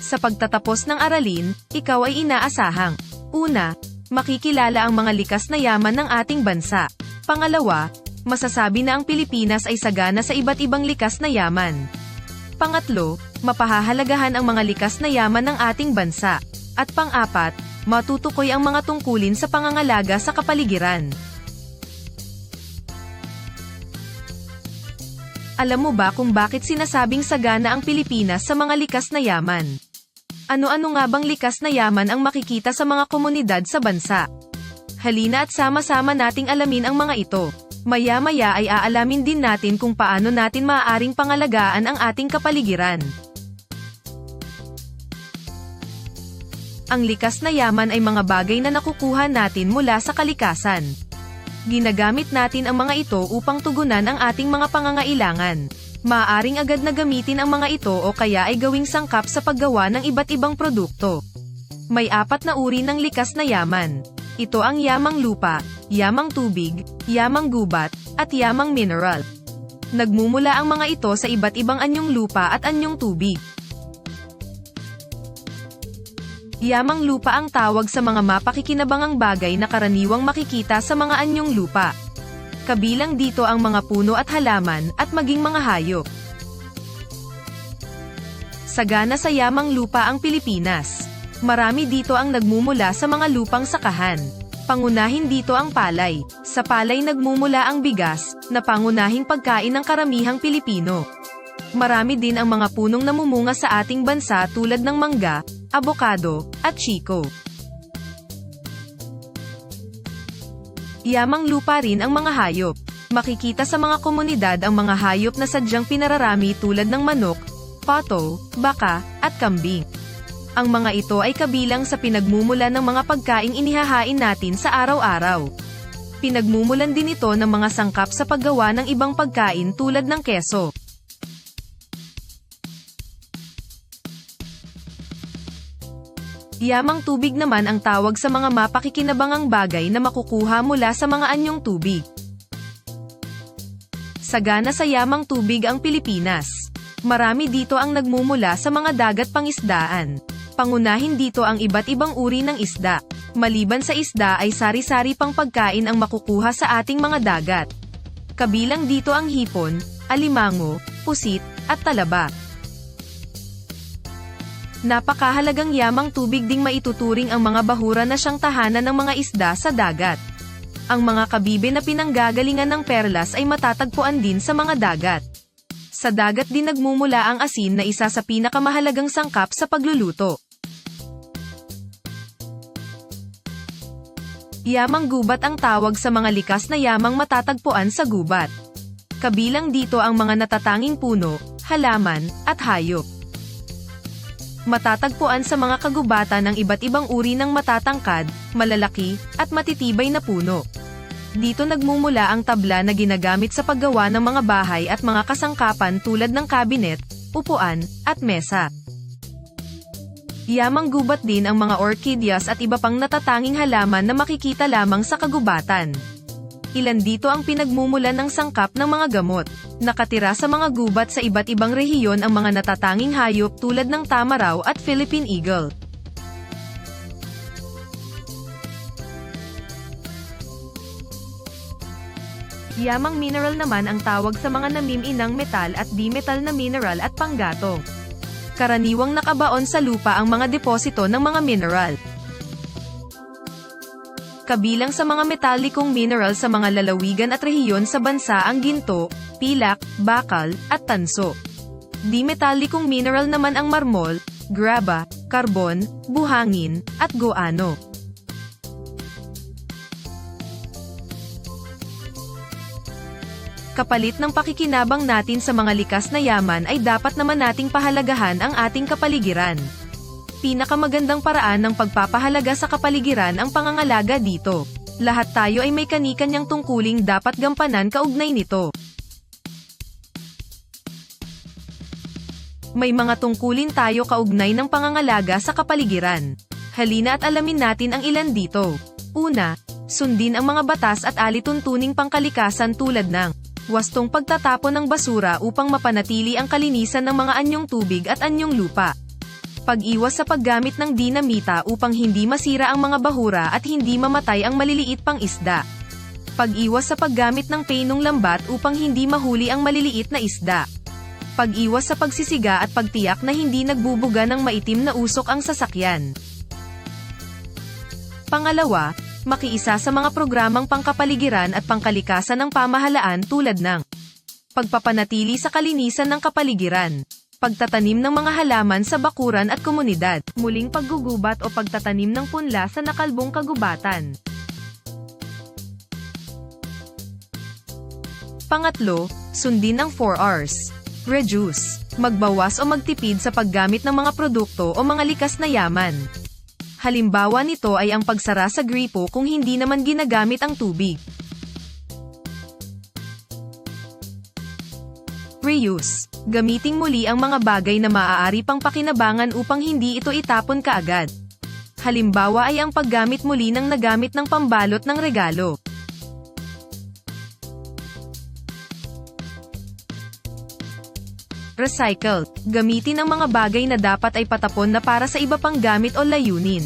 Sa pagtatapos ng aralin, ikaw ay inaasahang Una, makikilala ang mga likas na yaman ng ating bansa. Pangalawa, masasabi na ang Pilipinas ay sagana sa iba't ibang likas na yaman. Pangatlo, mapahahalagahan ang mga likas na yaman ng ating bansa. At pang-apat, matutukoy ang mga tungkulin sa pangangalaga sa kapaligiran. Alam mo ba kung bakit sinasabing sagana ang Pilipinas sa mga likas na yaman? Ano-ano nga bang likas na yaman ang makikita sa mga komunidad sa bansa? Halina at sama-sama nating alamin ang mga ito. Maya-maya ay aalamin din natin kung paano natin maaaring pangalagaan ang ating kapaligiran. Ang likas na yaman ay mga bagay na nakukuha natin mula sa kalikasan. Ginagamit natin ang mga ito upang tugunan ang ating mga pangangailangan. Maaring agad na gamitin ang mga ito o kaya ay gawing sangkap sa paggawa ng iba't ibang produkto. May apat na uri ng likas na yaman. Ito ang yamang lupa, yamang tubig, yamang gubat, at yamang mineral. Nagmumula ang mga ito sa iba't ibang anyong lupa at anyong tubig. Yamang lupa ang tawag sa mga mapakikinabangang bagay na karaniwang makikita sa mga anyong lupa. Kabilang dito ang mga puno at halaman, at maging mga hayop. Sagana sa yamang lupa ang Pilipinas. Marami dito ang nagmumula sa mga lupang sakahan. Pangunahin dito ang palay. Sa palay nagmumula ang bigas, na pangunahing pagkain ng karamihang Pilipino. Marami din ang mga punong namumunga sa ating bansa tulad ng mangga, abokado, at chiko. Yamang lupa rin ang mga hayop. Makikita sa mga komunidad ang mga hayop na sadyang pinararami tulad ng manok, pato, baka, at kambing. Ang mga ito ay kabilang sa pinagmumula ng mga pagkaing inihahain natin sa araw-araw. Pinagmumulan din ito ng mga sangkap sa paggawa ng ibang pagkain tulad ng keso. Yamang tubig naman ang tawag sa mga mapakikinabangang bagay na makukuha mula sa mga anyong tubig. Sagana sa yamang tubig ang Pilipinas. Marami dito ang nagmumula sa mga dagat pangisdaan. Pangunahin dito ang iba't ibang uri ng isda. Maliban sa isda ay sari-sari pang pagkain ang makukuha sa ating mga dagat. Kabilang dito ang hipon, alimango, pusit, at talaba. Napakahalagang yamang tubig ding maituturing ang mga bahura na siyang tahanan ng mga isda sa dagat. Ang mga kabibe na pinanggagalingan ng perlas ay matatagpuan din sa mga dagat. Sa dagat din nagmumula ang asin na isa sa pinakamahalagang sangkap sa pagluluto. Yamang gubat ang tawag sa mga likas na yamang matatagpuan sa gubat. Kabilang dito ang mga natatanging puno, halaman, at hayop matatagpuan sa mga kagubatan ng iba't ibang uri ng matatangkad, malalaki, at matitibay na puno. Dito nagmumula ang tabla na ginagamit sa paggawa ng mga bahay at mga kasangkapan tulad ng kabinet, upuan, at mesa. Yamang gubat din ang mga orchideas at iba pang natatanging halaman na makikita lamang sa kagubatan. Ilan dito ang pinagmumulan ng sangkap ng mga gamot. Nakatira sa mga gubat sa iba't ibang rehiyon ang mga natatanging hayop tulad ng tamaraw at Philippine eagle. Yamang mineral naman ang tawag sa mga namiminang metal at di-metal na mineral at panggatong. Karaniwang nakabaon sa lupa ang mga deposito ng mga mineral. Kabilang sa mga metalikong mineral sa mga lalawigan at rehiyon sa bansa ang ginto, pilak, bakal, at tanso. Di-metalikong mineral naman ang marmol, graba, karbon, buhangin, at goano. Kapalit ng pakikinabang natin sa mga likas na yaman ay dapat naman nating pahalagahan ang ating kapaligiran pinakamagandang paraan ng pagpapahalaga sa kapaligiran ang pangangalaga dito. Lahat tayo ay may kanikanyang tungkuling dapat gampanan kaugnay nito. May mga tungkulin tayo kaugnay ng pangangalaga sa kapaligiran. Halina at alamin natin ang ilan dito. Una, sundin ang mga batas at alituntuning pangkalikasan tulad ng wastong pagtatapon ng basura upang mapanatili ang kalinisan ng mga anyong tubig at anyong lupa Pag-iwas sa paggamit ng dinamita upang hindi masira ang mga bahura at hindi mamatay ang maliliit pang isda. Pag-iwas sa paggamit ng penong lambat upang hindi mahuli ang maliliit na isda. Pag-iwas sa pagsisiga at pagtiyak na hindi nagbubuga ng maitim na usok ang sasakyan. Pangalawa, makiisa sa mga programang pangkapaligiran at pangkalikasan ng pamahalaan tulad ng pagpapanatili sa kalinisan ng kapaligiran, pagtatanim ng mga halaman sa bakuran at komunidad, muling paggugubat o pagtatanim ng punla sa nakalbong kagubatan. Pangatlo, sundin ang 4 Rs. Reduce. Magbawas o magtipid sa paggamit ng mga produkto o mga likas na yaman. Halimbawa nito ay ang pagsara sa gripo kung hindi naman ginagamit ang tubig. Reuse. Gamiting muli ang mga bagay na maaari pang pakinabangan upang hindi ito itapon kaagad. Halimbawa ay ang paggamit muli ng nagamit ng pambalot ng regalo. Recycled. Gamitin ang mga bagay na dapat ay patapon na para sa iba pang gamit o layunin.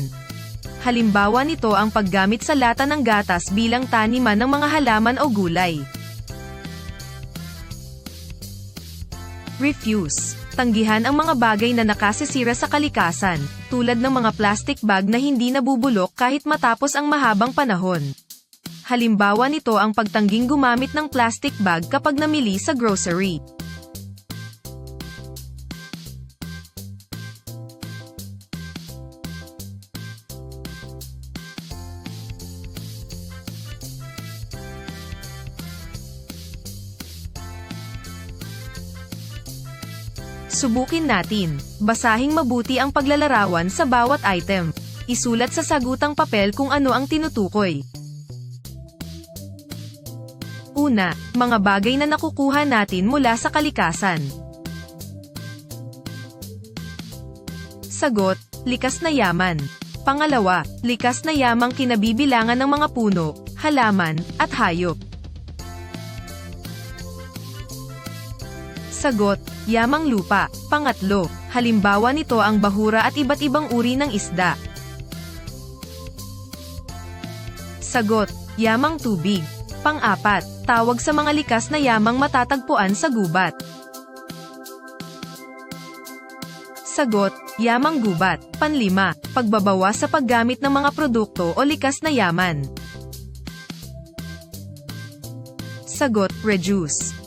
Halimbawa nito ang paggamit sa lata ng gatas bilang taniman ng mga halaman o gulay. Refuse. Tanggihan ang mga bagay na nakasisira sa kalikasan, tulad ng mga plastic bag na hindi nabubulok kahit matapos ang mahabang panahon. Halimbawa nito ang pagtangging gumamit ng plastic bag kapag namili sa grocery. Subukin natin. Basahing mabuti ang paglalarawan sa bawat item. Isulat sa sagutang papel kung ano ang tinutukoy. Una, mga bagay na nakukuha natin mula sa kalikasan. Sagot, likas na yaman. Pangalawa, likas na yamang kinabibilangan ng mga puno, halaman, at hayop. Sagot, yamang lupa. Pangatlo, halimbawa nito ang bahura at iba't ibang uri ng isda. Sagot, yamang tubig. Pang-apat, tawag sa mga likas na yamang matatagpuan sa gubat. Sagot, yamang gubat. Panlima, pagbabawas sa paggamit ng mga produkto o likas na yaman. Sagot, reduce.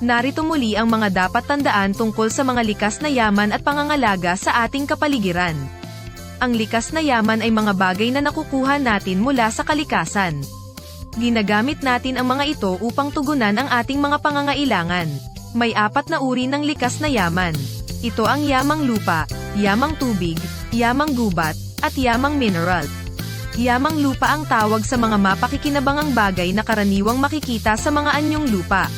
Narito muli ang mga dapat tandaan tungkol sa mga likas na yaman at pangangalaga sa ating kapaligiran. Ang likas na yaman ay mga bagay na nakukuha natin mula sa kalikasan. Ginagamit natin ang mga ito upang tugunan ang ating mga pangangailangan. May apat na uri ng likas na yaman. Ito ang yamang lupa, yamang tubig, yamang gubat, at yamang mineral. Yamang lupa ang tawag sa mga mapakikinabangang bagay na karaniwang makikita sa mga anyong lupa.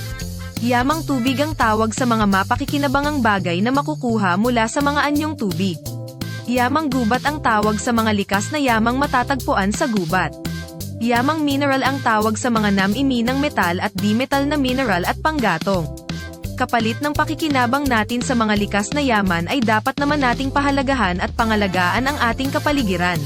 Yamang tubig ang tawag sa mga mapakikinabangang bagay na makukuha mula sa mga anyong tubig. Yamang gubat ang tawag sa mga likas na yamang matatagpuan sa gubat. Yamang mineral ang tawag sa mga nam-iminang metal at di-metal na mineral at panggatong. Kapalit ng pakikinabang natin sa mga likas na yaman ay dapat naman nating pahalagahan at pangalagaan ang ating kapaligiran.